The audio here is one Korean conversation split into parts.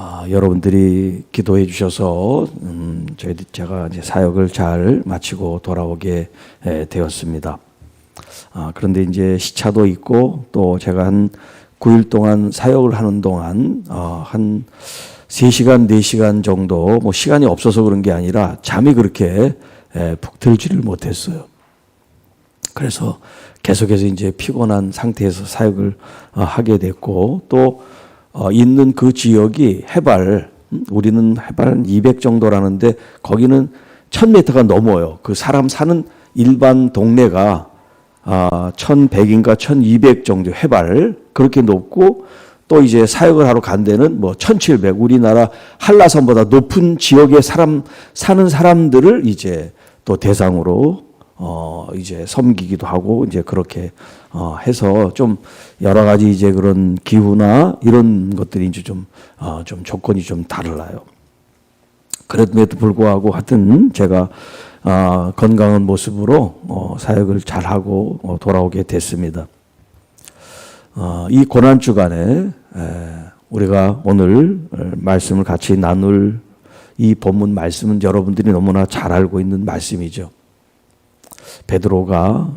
아, 여러분들이 기도해 주셔서 음, 저희 제가 이제 사역을 잘 마치고 돌아오게 에, 되었습니다. 아, 그런데 이제 시차도 있고 또 제가 한 9일 동안 사역을 하는 동안 어, 한 3시간, 4시간 정도 뭐 시간이 없어서 그런 게 아니라 잠이 그렇게 에, 푹 들지를 못했어요. 그래서 계속해서 이제 피곤한 상태에서 사역을 어, 하게 됐고 또 어, 있는 그 지역이 해발 음, 우리는 해발 200 정도라는데 거기는 1000m가 넘어요. 그 사람 사는 일반 동네가 아, 1100인가 1200 정도 해발 그렇게 높고 또 이제 사역을 하러 간 데는 뭐 1700 우리나라 한라산보다 높은 지역에 사람 사는 사람들을 이제 또 대상으로 어 이제 섬기기도 하고 이제 그렇게 어 해서 좀 여러 가지 이제 그런 기후나 이런 것들이 이제 좀어좀 어 좀 조건이 좀 달라요. 그럼에도 불구하고 하여튼 제가 아, 건강한 모습으로 어, 사역을 잘 하고 어, 돌아오게 됐습니다. 어, 이 고난 주간에 에, 우리가 오늘 에, 말씀을 같이 나눌 이 본문 말씀은 여러분들이 너무나 잘 알고 있는 말씀이죠. 베드로가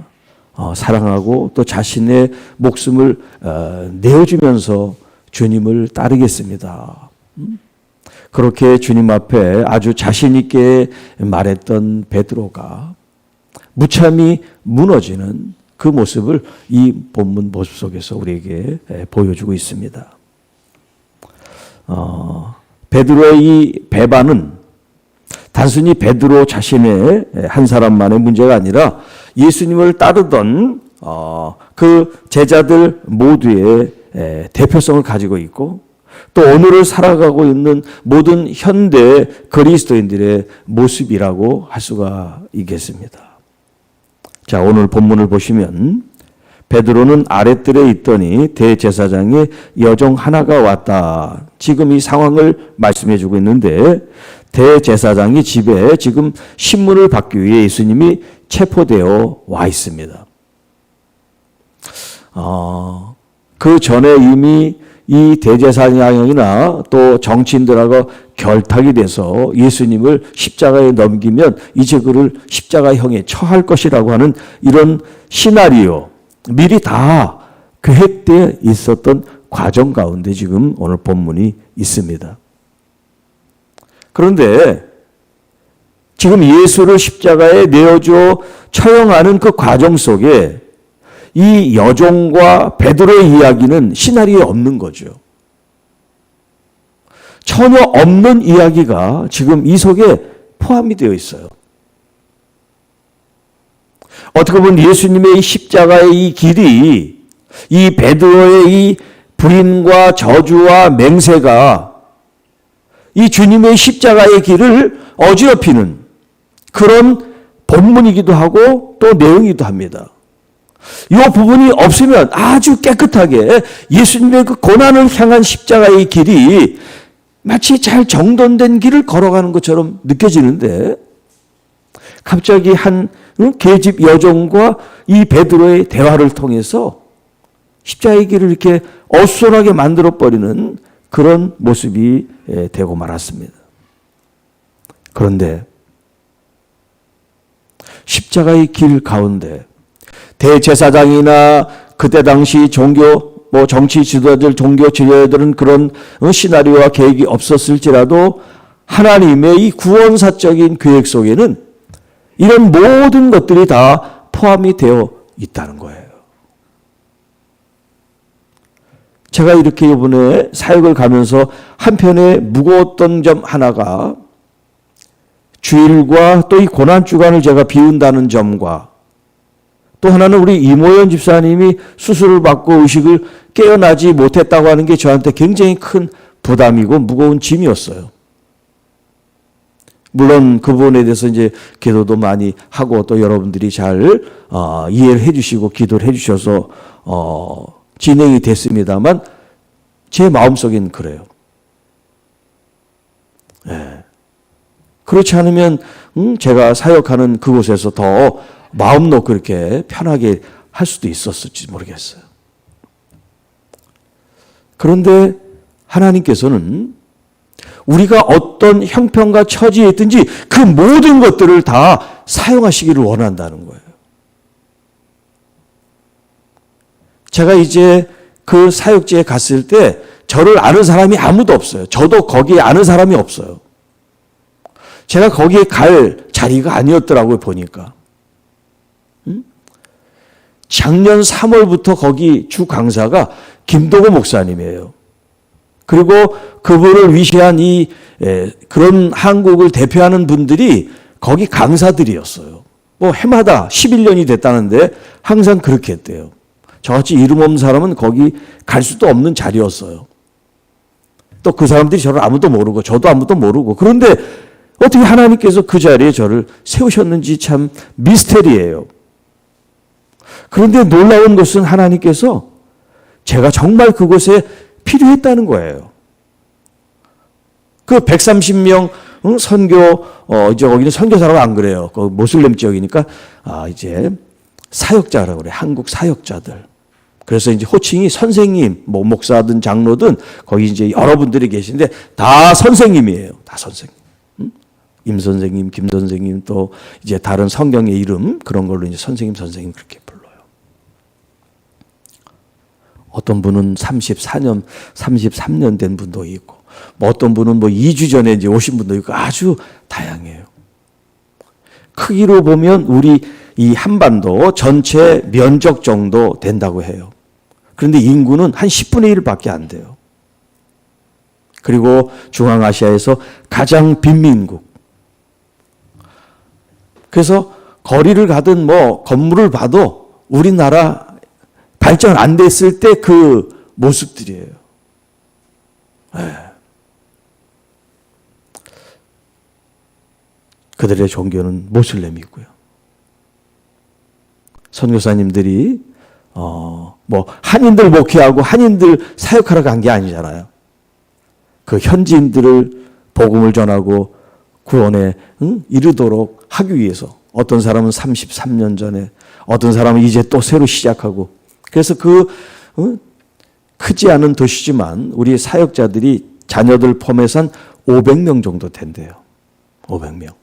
어, 사랑하고 또 자신의 목숨을 어, 내어주면서 주님을 따르겠습니다. 음? 그렇게 주님 앞에 아주 자신 있게 말했던 베드로가 무참히 무너지는 그 모습을 이 본문 모습 속에서 우리에게 보여주고 있습니다. 어, 베드로의 이 배반은 단순히 베드로 자신의 한 사람만의 문제가 아니라 예수님을 따르던 어, 그 제자들 모두의 대표성을 가지고 있고 또 오늘을 살아가고 있는 모든 현대 그리스도인들의 모습이라고 할 수가 있겠습니다. 자, 오늘 본문을 보시면 베드로는 아랫뜰에 있더니 대제사장의 여종 하나가 왔다. 지금 이 상황을 말씀해 주고 있는데 대제사장이 집에 지금 신문을 받기 위해 예수님이 체포되어 와 있습니다. 어, 그 전에 이미 이 대제사장이나 또 정치인들하고 결탁이 돼서 예수님을 십자가에 넘기면 이제 그를 십자가형에 처할 것이라고 하는 이런 시나리오 미리 다 계획되어 있었던 과정 가운데 지금 오늘 본문이 있습니다. 그런데 지금 예수를 십자가에 내어줘 처형하는 그 과정 속에 이 여종과 베드로의 이야기는 시나리오에 없는 거죠. 전혀 없는 이야기가 지금 이 속에 포함이 되어 있어요. 어떻게 보면 예수님의 이 십자가의 이 길이 이 베드로의 이 불인과 저주와 맹세가 이 주님의 십자가의 길을 어지럽히는 그런 본문이기도 하고 또 내용이기도 합니다. 이 부분이 없으면 아주 깨끗하게 예수님의 그 고난을 향한 십자가의 길이 마치 잘 정돈된 길을 걸어가는 것처럼 느껴지는데 갑자기 한 계집 여종과 이 베드로의 대화를 통해서 십자가의 길을 이렇게 어수선하게 만들어 버리는 그런 모습이 되고 말았습니다. 그런데 십자가의 길 가운데 대제사장이나 그때 당시 종교 뭐 정치 지도자들, 종교 지도자들은 그런 어, 시나리오와 계획이 없었을지라도 하나님의 이 구원사적인 계획 속에는 이런 모든 것들이 다 포함이 되어 있다는 거예요. 제가 이렇게 이번에 사역을 가면서 한편에 무거웠던 점 하나가 주일과 또 이 고난 주간을 제가 비운다는 점과 또 하나는 우리 이모연 집사님이 수술을 받고 의식을 깨어나지 못했다고 하는 게 저한테 굉장히 큰 부담이고 무거운 짐이었어요. 물론 그 부분에 대해서 이제 기도도 많이 하고 또 여러분들이 잘 어, 이해를 해주시고 기도를 해주셔서 어, 진행이 됐습니다만 제 마음속엔 그래요. 예. 그렇지 않으면 음, 제가 사역하는 그곳에서 더 마음 놓고 이렇게 편하게 할 수도 있었을지 모르겠어요. 그런데 하나님께서는 우리가 어떤 형편과 처지에 있든지 그 모든 것들을 다 사용하시기를 원한다는 거예요. 제가 이제 그 사역지에 갔을 때 저를 아는 사람이 아무도 없어요. 저도 거기에 아는 사람이 없어요. 제가 거기에 갈 자리가 아니었더라고요, 보니까. 음? 작년 3월부터 거기 주 강사가 김도구 목사님이에요. 그리고 그분을 위시한 이 에, 그런 한국을 대표하는 분들이 거기 강사들이었어요. 뭐 해마다 11년이 됐다는데 항상 그렇게 했대요. 저같이 이름 없는 사람은 거기 갈 수도 없는 자리였어요. 또 그 사람들이 저를 아무도 모르고 저도 아무도 모르고 그런데 어떻게 하나님께서 그 자리에 저를 세우셨는지 참 미스테리예요. 그런데 놀라운 것은 하나님께서 제가 정말 그곳에 필요했다는 거예요. 그 130명 선교 어 이제 거기는 선교사라고 안 그래요. 그 모슬렘 지역이니까 아 이제 사역자라고 그래. 한국 사역자들. 그래서 이제 호칭이 선생님, 뭐 목사든 장로든 거기 이제 여러분들이 계신데 다 선생님이에요. 다 선생님. 음? 임 선생님, 김 선생님 또 이제 다른 성경의 이름 그런 걸로 이제 선생님, 선생님 그렇게 불러요. 어떤 분은 34년, 33년 된 분도 있고, 뭐 어떤 분은 뭐 2주 전에 이제 오신 분도 있고 아주 다양해요. 크기로 보면 우리 이 한반도 전체 면적 정도 된다고 해요. 그런데 인구는 한 10분의 1밖에 안 돼요. 그리고 중앙아시아에서 가장 빈민국. 그래서 거리를 가든 뭐 건물을 봐도 우리나라 발전 안 됐을 때 그 모습들이에요. 네. 그들의 종교는 모슬렘이고요. 선교사님들이 어 뭐 한인들 목회하고 한인들 사역하러 간 게 아니잖아요. 그 현지인들을 복음을 전하고 구원에 응? 이르도록 하기 위해서 어떤 사람은 33년 전에 어떤 사람은 이제 또 새로 시작하고 그래서 그 응? 크지 않은 도시지만 우리 사역자들이 자녀들 포함해서 한 500명 정도 된대요. 500명.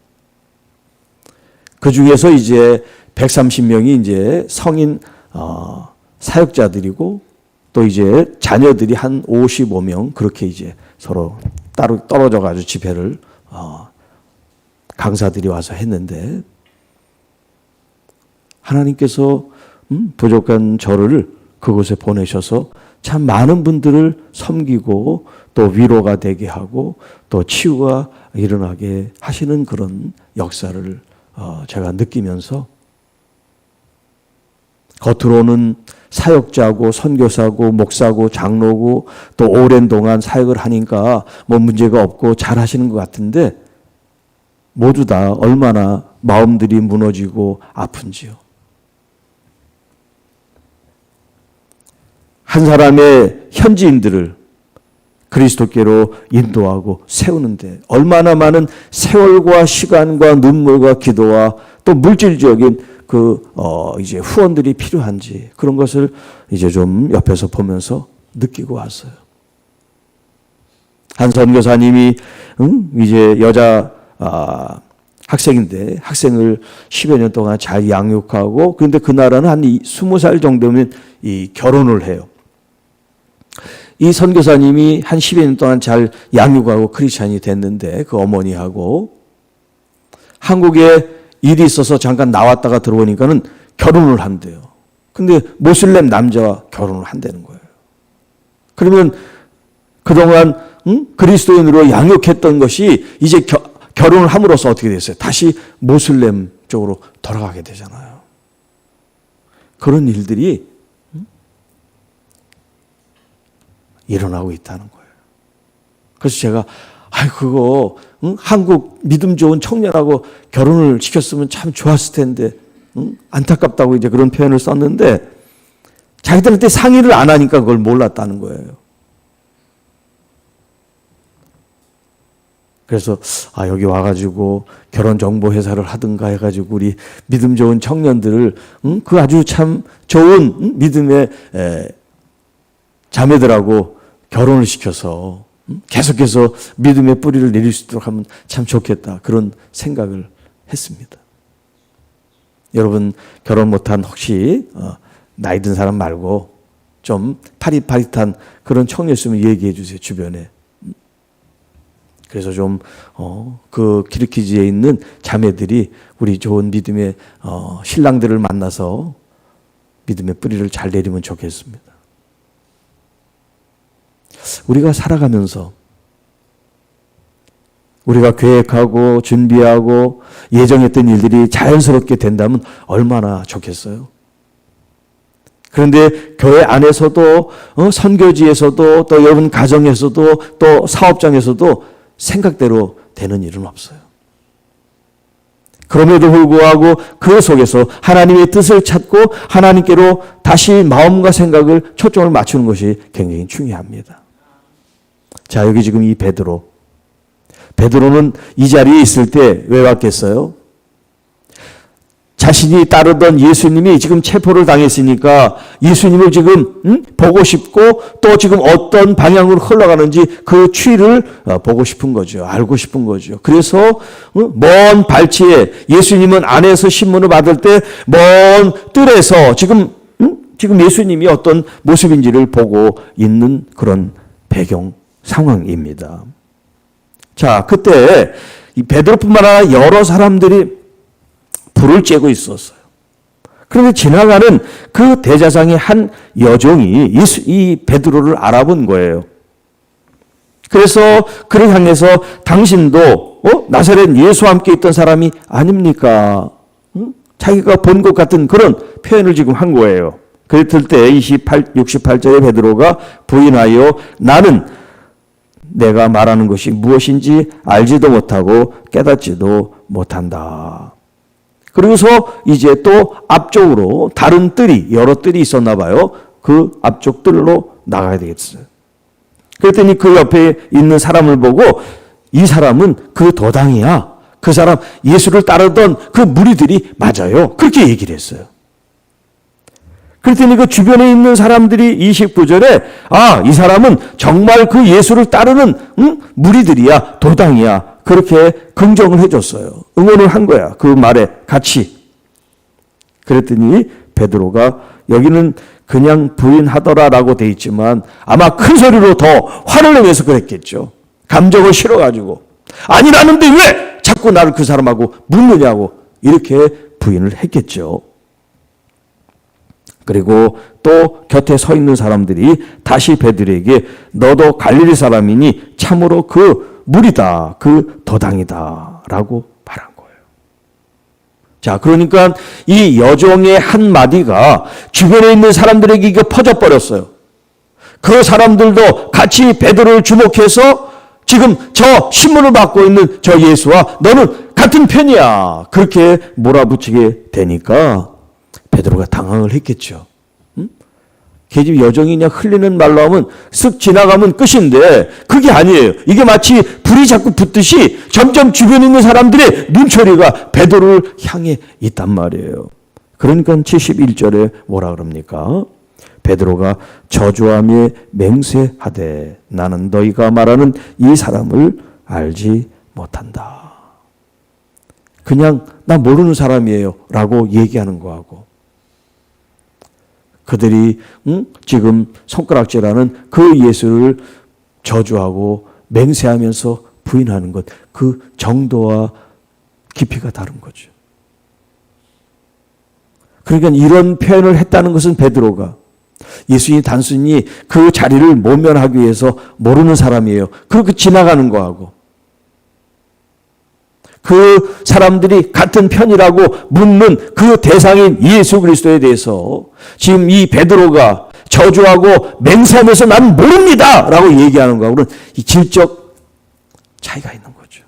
그 중에서 이제 130명이 이제 성인 어, 사역자들이고 또 이제 자녀들이 한 55명 그렇게 이제 서로 따로 떨어져 가지고 집회를 어, 강사들이 와서 했는데 하나님께서 음, 부족한 저를 그곳에 보내셔서 참 많은 분들을 섬기고 또 위로가 되게 하고 또 치유가 일어나게 하시는 그런 역사를 어, 제가 느끼면서 겉으로는 사역자고 선교사고 목사고 장로고 또 오랜 동안 사역을 하니까 뭐 문제가 없고 잘 하시는 것 같은데 모두 다 얼마나 마음들이 무너지고 아픈지요. 한 사람의 현지인들을 그리스도께로 인도하고 세우는데 얼마나 많은 세월과 시간과 눈물과 기도와 또 물질적인 그, 어, 이제 후원들이 필요한지 그런 것을 이제 좀 옆에서 보면서 느끼고 왔어요. 한 선교사님이, 응? 이제 여자, 아, 학생인데 학생을 10여 년 동안 잘 양육하고 그런데 그 나라는 한 20살 정도면 이 결혼을 해요. 이 선교사님이 한 10여 년 동안 잘 양육하고 크리스찬이 됐는데 그 어머니하고 한국에 일이 있어서 잠깐 나왔다가 들어오니까는 결혼을 한대요. 근데 모슬렘 남자와 결혼을 한다는 거예요. 그러면 그동안 응? 그리스도인으로 양육했던 것이 이제 겨, 결혼을 함으로써 어떻게 됐어요? 다시 모슬렘 쪽으로 돌아가게 되잖아요. 그런 일들이 응? 일어나고 있다는 거예요. 그래서 제가 아 그거 응? 한국 믿음 좋은 청년하고 결혼을 시켰으면 참 좋았을 텐데 응? 안타깝다고 이제 그런 표현을 썼는데 자기들한테 상의를 안 하니까 그걸 몰랐다는 거예요. 그래서 아 여기 와가지고 결혼 정보 회사를 하든가 해가지고 우리 믿음 좋은 청년들을 응? 그 아주 참 좋은 응? 믿음의 에, 자매들하고 결혼을 시켜서 음? 계속해서 믿음의 뿌리를 내릴 수 있도록 하면 참 좋겠다. 그런 생각을 했습니다. 여러분 결혼 못한 혹시 어, 나이 든 사람 말고 좀 파릿파릿한 그런 청년 있으면 얘기해 주세요 주변에. 음? 그래서 좀, 어, 그 키르키즈에 있는 자매들이 우리 좋은 믿음의, 어, 신랑들을 만나서 믿음의 뿌리를 잘 내리면 좋겠습니다. 우리가 살아가면서 우리가 계획하고 준비하고 예정했던 일들이 자연스럽게 된다면 얼마나 좋겠어요. 그런데 교회 안에서도 어, 선교지에서도 또 여러분 가정에서도 또 사업장에서도 생각대로 되는 일은 없어요. 그럼에도 불구하고 그 속에서 하나님의 뜻을 찾고 하나님께로 다시 마음과 생각을 초점을 맞추는 것이 굉장히 중요합니다. 자, 여기 지금 이 베드로. 베드로는 이 자리에 있을 때 왜 왔겠어요? 자신이 따르던 예수님이 지금 체포를 당했으니까 예수님을 지금 음? 보고 싶고 또 지금 어떤 방향으로 흘러가는지 그 추이를 어, 보고 싶은 거죠. 알고 싶은 거죠. 그래서 어? 먼 발치에 예수님은 안에서 신문을 받을 때 먼 뜰에서 지금 음? 지금 예수님이 어떤 모습인지를 보고 있는 그런 배경 상황입니다. 자, 그때 이 베드로뿐만 아니라 여러 사람들이 불을 쬐고 있었어요. 그런데 지나가는 그 대자상의 한 여종이 예수, 이 베드로를 알아본 거예요. 그래서 그를 향해서 당신도 어? 나사렛 예수와 함께 있던 사람이 아닙니까? 응? 자기가 본 것 같은 그런 표현을 지금 한 거예요. 그랬을 때 28, 68절에 베드로가 부인하여 나는 내가 말하는 것이 무엇인지 알지도 못하고 깨닫지도 못한다. 그러고서 이제 또 앞쪽으로 다른 뜰이 여러 뜰이 있었나 봐요. 그 앞쪽 뜰로 나가야 되겠어요. 그랬더니 그 옆에 있는 사람을 보고 이 사람은 그 도당이야. 그 사람 예수를 따르던 그 무리들이 맞아요. 그렇게 얘기를 했어요. 그랬더니 그 주변에 있는 사람들이 29절에 아, 이 사람은 정말 그 예수를 따르는 응? 무리들이야. 도당이야. 그렇게 긍정을 해줬어요. 응원을 한 거야. 그 말에 같이. 그랬더니 베드로가 여기는 그냥 부인하더라라고 돼 있지만 아마 큰 소리로 더 화를 내면서 그랬겠죠. 감정을 실어가지고 아니라는데 왜 자꾸 나를 그 사람하고 묻느냐고 이렇게 부인을 했겠죠. 그리고 또 곁에 서 있는 사람들이 다시 베드로에게 너도 갈릴리 사람이니 참으로 그 물이다. 그 도당이다. 라고 말한 거예요. 자, 그러니까 이 여종의 한 마디가 주변에 있는 사람들에게 이게 퍼져 버렸어요. 그 사람들도 같이 베드로를 주목해서 지금 저 신문을 받고 있는 저 예수와 너는 같은 편이야. 그렇게 몰아붙이게 되니까 베드로가 당황을 했겠죠. 계집 여정이냐 흘리는 말로 하면 쓱 지나가면 끝인데 그게 아니에요. 이게 마치 불이 자꾸 붙듯이 점점 주변에 있는 사람들의 눈초리가 베드로를 향해 있단 말이에요. 그러니까 71절에 뭐라 그럽니까? 베드로가 저주하며 맹세하되 나는 너희가 말하는 이 사람을 알지 못한다. 그냥 나 모르는 사람이에요 라고 얘기하는 거하고 그들이 응? 지금 손가락질하는 그 예수를 저주하고 맹세하면서 부인하는 것, 그 정도와 깊이가 다른 거죠. 그러니까 이런 표현을 했다는 것은 베드로가 예수님이 단순히 그 자리를 모면하기 위해서 모르는 사람이에요. 그렇게 지나가는 거하고 그 사람들이 같은 편이라고 묻는 그 대상인 예수 그리스도에 대해서 지금 이 베드로가 저주하고 맹세하면서 나는 모릅니다! 라고 얘기하는 거하고는 이 질적 차이가 있는 거죠.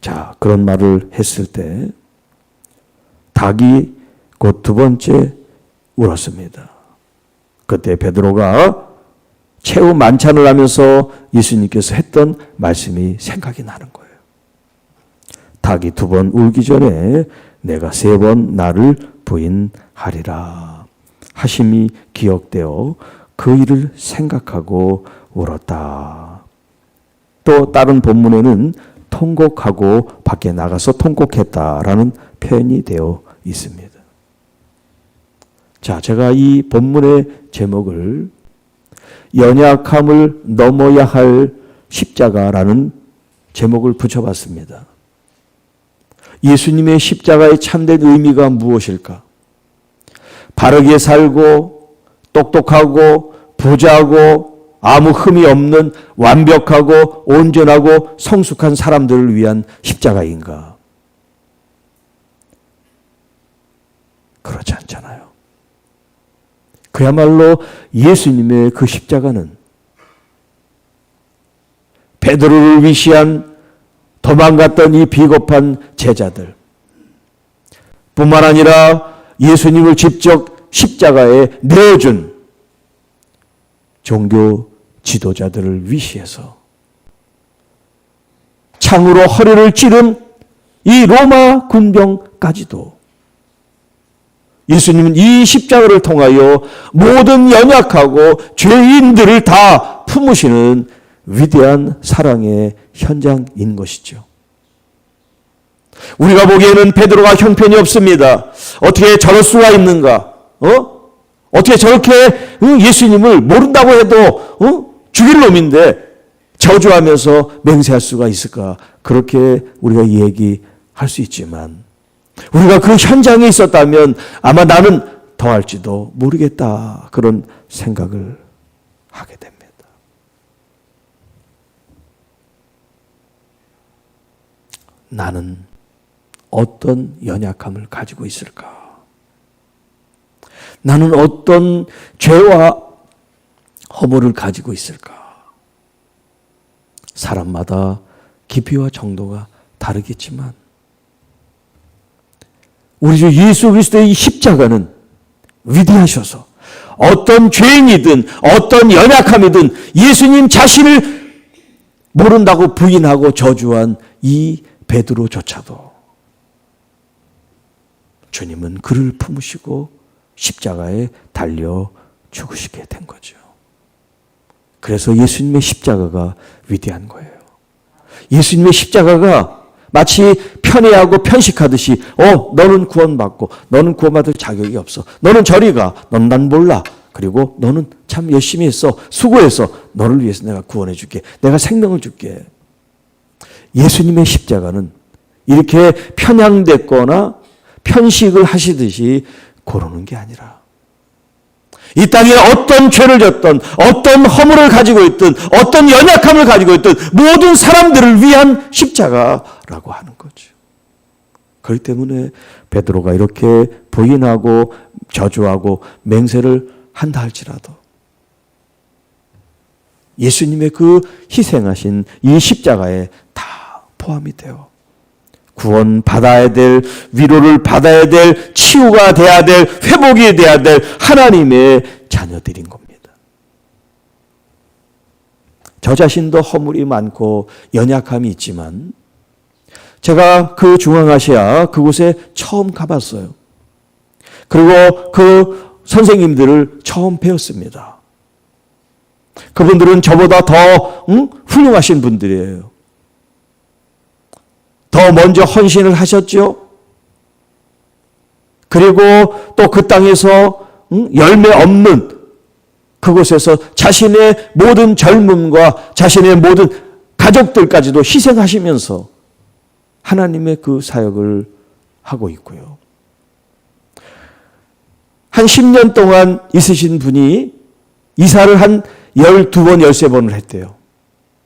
자, 그런 말을 했을 때 닭이 곧 두 번째 울었습니다. 그때 베드로가 최후 만찬을 하면서 예수님께서 했던 말씀이 생각이 나는 거예요. 닭이 두 번 울기 전에 내가 세 번 나를 부인하리라. 하심이 기억되어 그 일을 생각하고 울었다. 또 다른 본문에는 통곡하고 밖에 나가서 통곡했다라는 표현이 되어 있습니다. 자, 제가 이 본문의 제목을 연약함을 넘어야 할 십자가라는 제목을 붙여봤습니다. 예수님의 십자가의 참된 의미가 무엇일까? 바르게 살고 똑똑하고 부자고 아무 흠이 없는 완벽하고 온전하고 성숙한 사람들을 위한 십자가인가? 그렇지 않잖아요. 그야말로 예수님의 그 십자가는 베드로를 위시한 도망갔던 이 비겁한 제자들 뿐만 아니라 예수님을 직접 십자가에 내어준 종교 지도자들을 위시해서 창으로 허리를 찌른 이 로마 군병까지도 예수님은 이 십자가를 통하여 모든 연약하고 죄인들을 다 품으시는 위대한 사랑의 현장인 것이죠. 우리가 보기에는 베드로가 형편이 없습니다. 어떻게 저럴 수가 있는가? 어? 어떻게 저렇게 예수님을 모른다고 해도 어? 죽일 놈인데 저주하면서 맹세할 수가 있을까? 그렇게 우리가 얘기할 수 있지만 우리가 그 현장에 있었다면 아마 나는 더할지도 모르겠다. 그런 생각을 하게 됩니다. 나는 어떤 연약함을 가지고 있을까? 나는 어떤 죄와 허물을 가지고 있을까? 사람마다 깊이와 정도가 다르겠지만 우리 주 예수 그리스도의 이 십자가는 위대하셔서 어떤 죄인이든 어떤 연약함이든 예수님 자신을 모른다고 부인하고 저주한 이 베드로조차도 주님은 그를 품으시고 십자가에 달려 죽으시게 된 거죠. 그래서 예수님의 십자가가 위대한 거예요. 예수님의 십자가가 마치 편애하고 편식하듯이 어 너는 구원받고 너는 구원받을 자격이 없어. 너는 저리 가. 넌 난 몰라. 그리고 너는 참 열심히 했어. 수고해서 너를 위해서 내가 구원해 줄게. 내가 생명을 줄게. 예수님의 십자가는 이렇게 편향됐거나 편식을 하시듯이 고르는 게 아니라 이 땅에 어떤 죄를 졌던 어떤 허물을 가지고 있든 어떤 연약함을 가지고 있든 모든 사람들을 위한 십자가라고 하는 거죠. 그렇기 때문에 베드로가 이렇게 부인하고 저주하고 맹세를 한다 할지라도 예수님의 그 희생하신 이 십자가에 다 포함이 되어 구원 받아야 될, 위로를 받아야 될, 치유가 돼야 될, 회복이 돼야 될 하나님의 자녀들인 겁니다. 저 자신도 허물이 많고 연약함이 있지만 제가 그 중앙아시아 그곳에 처음 가봤어요. 그리고 그 선생님들을 처음 배웠습니다. 그분들은 저보다 더 응? 훌륭하신 분들이에요. 더 먼저 헌신을 하셨죠. 그리고 또 그 땅에서 열매 없는 그곳에서 자신의 모든 젊음과 자신의 모든 가족들까지도 희생하시면서 하나님의 그 사역을 하고 있고요. 한 10년 동안 있으신 분이 이사를 한 12번, 13번을 했대요.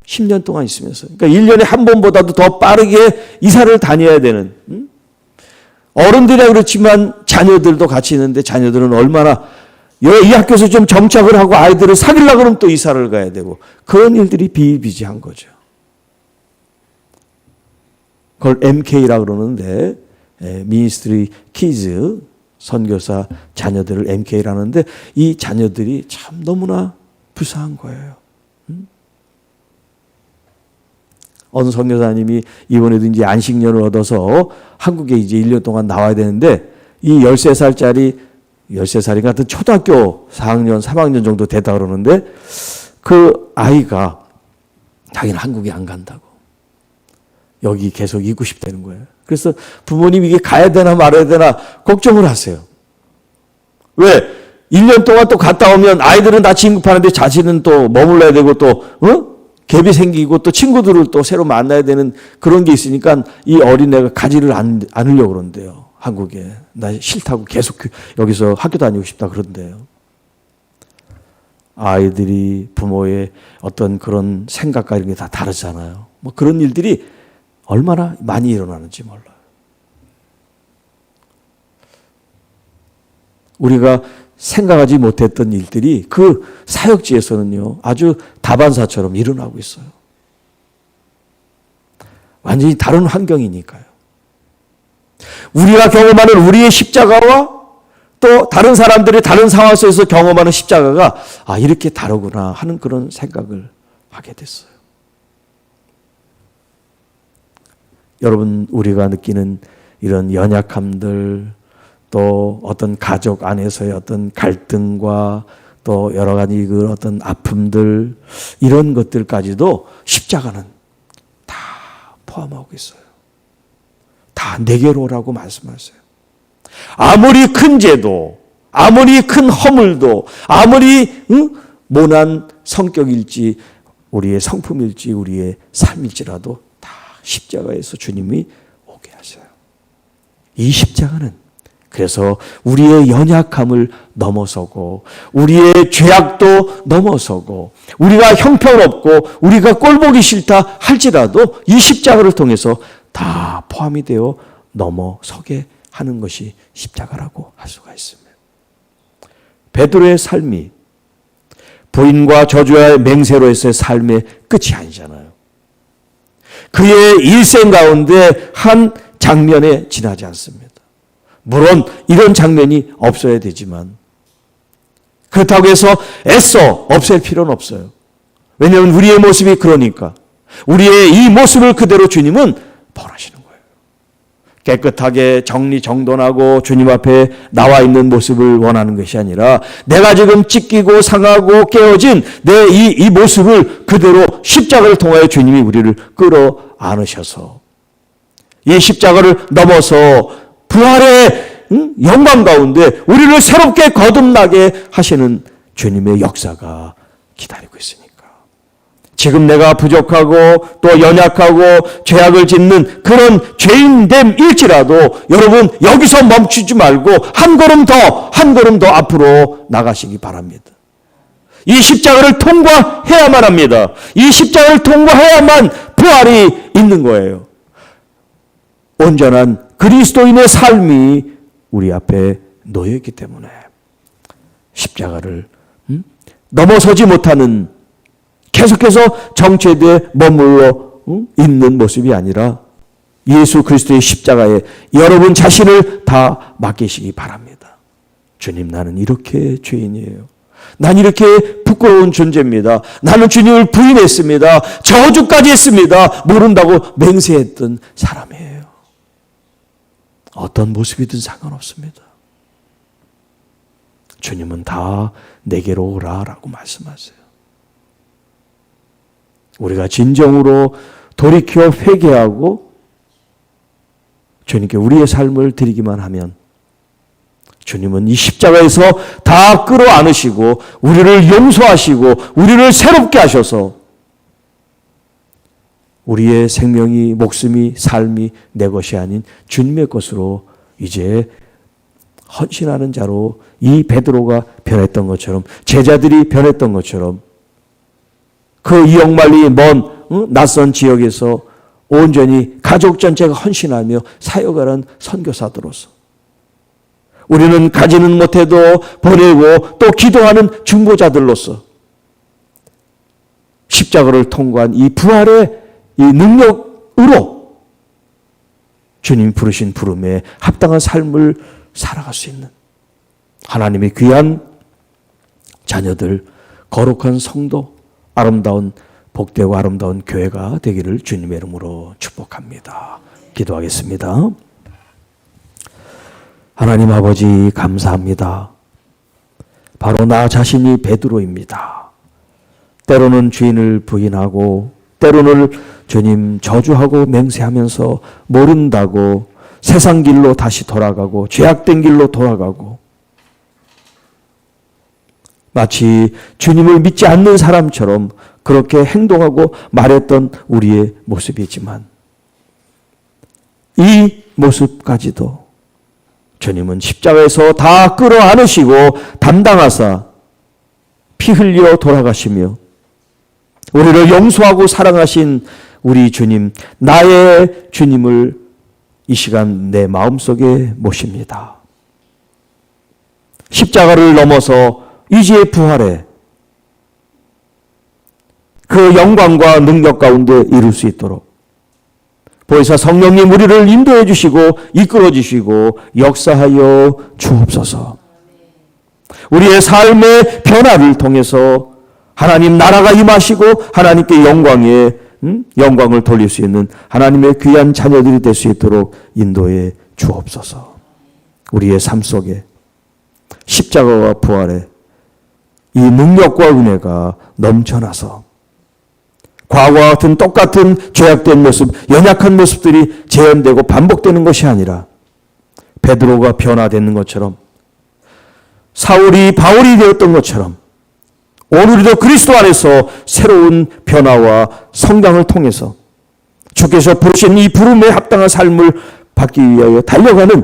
10년 동안 있으면서. 그러니까 1년에 한 번보다도 더 빠르게 이사를 다녀야 되는. 음? 어른들이야 그렇지만 자녀들도 같이 있는데 자녀들은 얼마나 이 학교에서 좀 정착을 하고 아이들을 사귀려고 그러면 또 이사를 가야 되고 그런 일들이 비일비재한 거죠. 그걸 MK라 그러는데 미니스트리 키즈 선교사 자녀들을 MK라는데 이 자녀들이 참 너무나 불쌍한 거예요. 어느 선교사님이 이번에도 이제 안식년을 얻어서 한국에 이제 1년 동안 나와야 되는데 이 13살짜리 13살인가 같은 초등학교 4학년, 3학년 정도 되다 그러는데 그 아이가 자기는 한국에 안 간다고. 여기 계속 있고 싶다는 거예요. 그래서 부모님이 이게 가야 되나 말아야 되나 걱정을 하세요. 왜? 1년 동안 또 갔다 오면 아이들은 다 진급하는데 자신은 또 머물러야 되고 또, 어? 갭이 생기고 또 친구들을 또 새로 만나야 되는 그런 게 있으니까 이 어린애가 가지를 않, 않으려고 그러는데요. 한국에. 나 싫다고 계속 그- 여기서 학교 다니고 싶다 그런데요. 아이들이 부모의 어떤 그런 생각과 이런 게 다 다르잖아요. 뭐 그런 일들이 얼마나 많이 일어나는지 몰라요. 우리가 생각하지 못했던 일들이 그 사역지에서는요, 아주 다반사처럼 일어나고 있어요. 완전히 다른 환경이니까요. 우리가 경험하는 우리의 십자가와 또 다른 사람들이 다른 상황 속에서 경험하는 십자가가 아, 이렇게 다르구나 하는 그런 생각을 하게 됐어요. 여러분, 우리가 느끼는 이런 연약함들, 또 어떤 가족 안에서의 어떤 갈등과 또 여러 가지 그 어떤 아픔들, 이런 것들까지도 십자가는 다 포함하고 있어요. 다 내게로 오라고 말씀하세요. 아무리 큰 죄도, 아무리 큰 허물도, 아무리 응? 모난 성격일지, 우리의 성품일지, 우리의 삶일지라도 다 십자가에서 주님이 오게 하셔요. 이 십자가는 그래서 우리의 연약함을 넘어서고 우리의 죄악도 넘어서고 우리가 형편없고 우리가 꼴보기 싫다 할지라도 이 십자가를 통해서 다 포함이 되어 넘어서게 하는 것이 십자가라고 할 수가 있습니다. 베드로의 삶이 부인과 저주와의 맹세로에서의 삶의 끝이 아니잖아요. 그의 일생 가운데 한 장면에 지나지 않습니다. 물론 이런 장면이 없어야 되지만 그렇다고 해서 애써 없앨 필요는 없어요. 왜냐하면 우리의 모습이 그러니까 우리의 이 모습을 그대로 주님은 벌하시는 거예요. 깨끗하게 정리정돈하고 주님 앞에 나와 있는 모습을 원하는 것이 아니라 내가 지금 찢기고 상하고 깨어진 내 이 이 모습을 그대로 십자가를 통하여 주님이 우리를 끌어 안으셔서 이 십자가를 넘어서 부활의 응? 영광 가운데 우리를 새롭게 거듭나게 하시는 주님의 역사가 기다리고 있으니까. 지금 내가 부족하고 또 연약하고 죄악을 짓는 그런 죄인됨일지라도 여러분 여기서 멈추지 말고 한 걸음 더, 한 걸음 더 앞으로 나가시기 바랍니다. 이 십자가를 통과해야만 합니다. 이 십자가를 통과해야만 부활이 있는 거예요. 온전한 그리스도인의 삶이 우리 앞에 놓여 있기 때문에 십자가를 음? 넘어서지 못하는 계속해서 정체되어 머물러 음? 있는 모습이 아니라 예수 그리스도의 십자가에 여러분 자신을 다 맡기시기 바랍니다. 주님 나는 이렇게 죄인이에요. 난 이렇게 부끄러운 존재입니다. 나는 주님을 부인했습니다. 저주까지 했습니다. 모른다고 맹세했던 사람이에요. 어떤 모습이든 상관없습니다. 주님은 다 내게로 오라 라고 말씀하세요. 우리가 진정으로 돌이켜 회개하고 주님께 우리의 삶을 드리기만 하면 주님은 이 십자가에서 다 끌어안으시고 우리를 용서하시고 우리를 새롭게 하셔서 우리의 생명이 목숨이 삶이 내 것이 아닌 주님의 것으로 이제 헌신하는 자로 이 베드로가 변했던 것처럼 제자들이 변했던 것처럼 그 이역만리 먼 응? 낯선 지역에서 온전히 가족 전체가 헌신하며 사역하는 선교사들로서 우리는 가지는 못해도 보내고 또 기도하는 중보자들로서 십자가를 통과한 이 부활의 이 능력으로 주님 부르신 부름에 합당한 삶을 살아갈 수 있는 하나님의 귀한 자녀들, 거룩한 성도, 아름다운 복되고 아름다운 교회가 되기를 주님의 이름으로 축복합니다. 기도하겠습니다. 하나님 아버지 감사합니다. 바로 나 자신이 베드로입니다. 때로는 주인을 부인하고 때로는 주님 저주하고 맹세하면서 모른다고 세상 길로 다시 돌아가고 죄악된 길로 돌아가고 마치 주님을 믿지 않는 사람처럼 그렇게 행동하고 말했던 우리의 모습이지만 이 모습까지도 주님은 십자가에서 다 끌어 안으시고 담당하사 피 흘려 돌아가시며 우리를 용서하고 사랑하신 우리 주님, 나의 주님을 이 시간 내 마음속에 모십니다. 십자가를 넘어서 이제 부활해 그 영광과 능력 가운데 이룰 수 있도록 보혜사 성령님 우리를 인도해 주시고 이끌어 주시고 역사하여 주옵소서. 우리의 삶의 변화를 통해서 하나님 나라가 임하시고 하나님께 영광에 음? 영광을 돌릴 수 있는 하나님의 귀한 자녀들이 될 수 있도록 인도해 주옵소서. 우리의 삶 속에 십자가와 부활의 이 능력과 은혜가 넘쳐나서 과거와 같은 똑같은 죄악된 모습, 연약한 모습들이 재현되고 반복되는 것이 아니라 베드로가 변화되는 것처럼 사울이 바울이 되었던 것처럼 오늘도 그리스도 안에서 새로운 변화와 성장을 통해서 주께서 부르신 이 부름에 합당한 삶을 받기 위하여 달려가는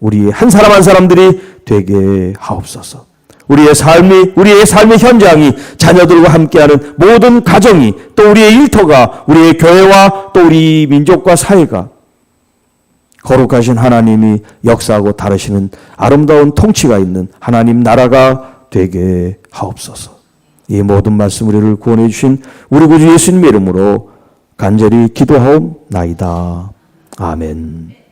우리 한 사람 한 사람들이 되게 하옵소서. 우리의 삶이 우리의 삶의 현장이 자녀들과 함께하는 모든 가정이 또 우리의 일터가 우리의 교회와 또 우리 민족과 사회가 거룩하신 하나님이 역사하고 다루시는 아름다운 통치가 있는 하나님 나라가 되게 하옵소서. 이 모든 말씀 우리를 구원해 주신 우리 구주 예수님의 이름으로 간절히 기도하옵나이다. 아멘.